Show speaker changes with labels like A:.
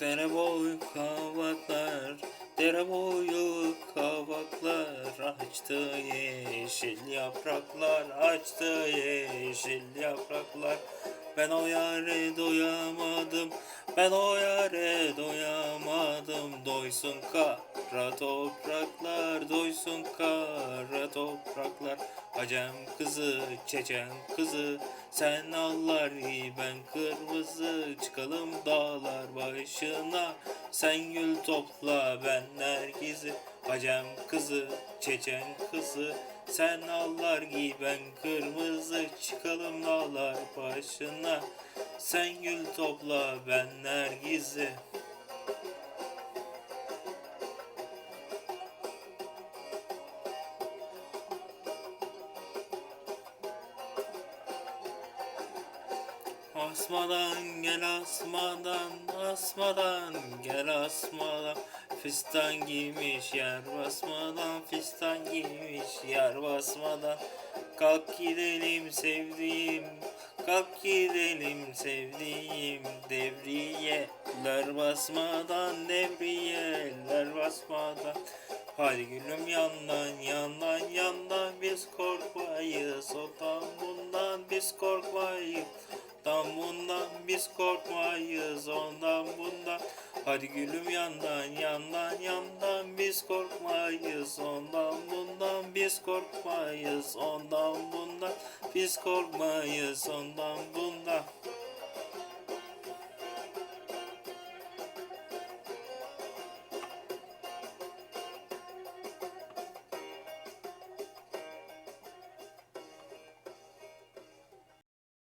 A: Dere boyu kavaklar, dere boyu kavaklar açtı yeşil yapraklar, açtı yeşil yapraklar. Ben o yare doyamadım, ben o yare doyamadım. Doysun kara topraklar, doysun kara topraklar. Acem kızı, Çeçen kızı, sen allar ben kırmızı. Çıkalım dağlar başına, sen gül topla ben nergizi. Acem kızı, Çeçen kızı, sen allar giy ben kırmızı. Çıkalım dağlar başına, sen gül topla ben nergizi. Asmadan gel asmadan, asmadan gel asmadan. Fistan giymiş yer basmadan, fistan giymiş yer basmadan. Kalk gidelim sevdiğim, kalk gidelim sevdiğim Devriyeler basmadan, devriyeler basmadan. Hadi gülüm yandan yandan yandan biz korkmayız Ondan bundan biz korkmayız Ondan bundan biz korkmayız ondan bundan. Hadi gülüm yandan yandan yandan biz korkmayız. Ondan bundan biz korkmayız ondan bundan Biz korkmayız. Ondan bundan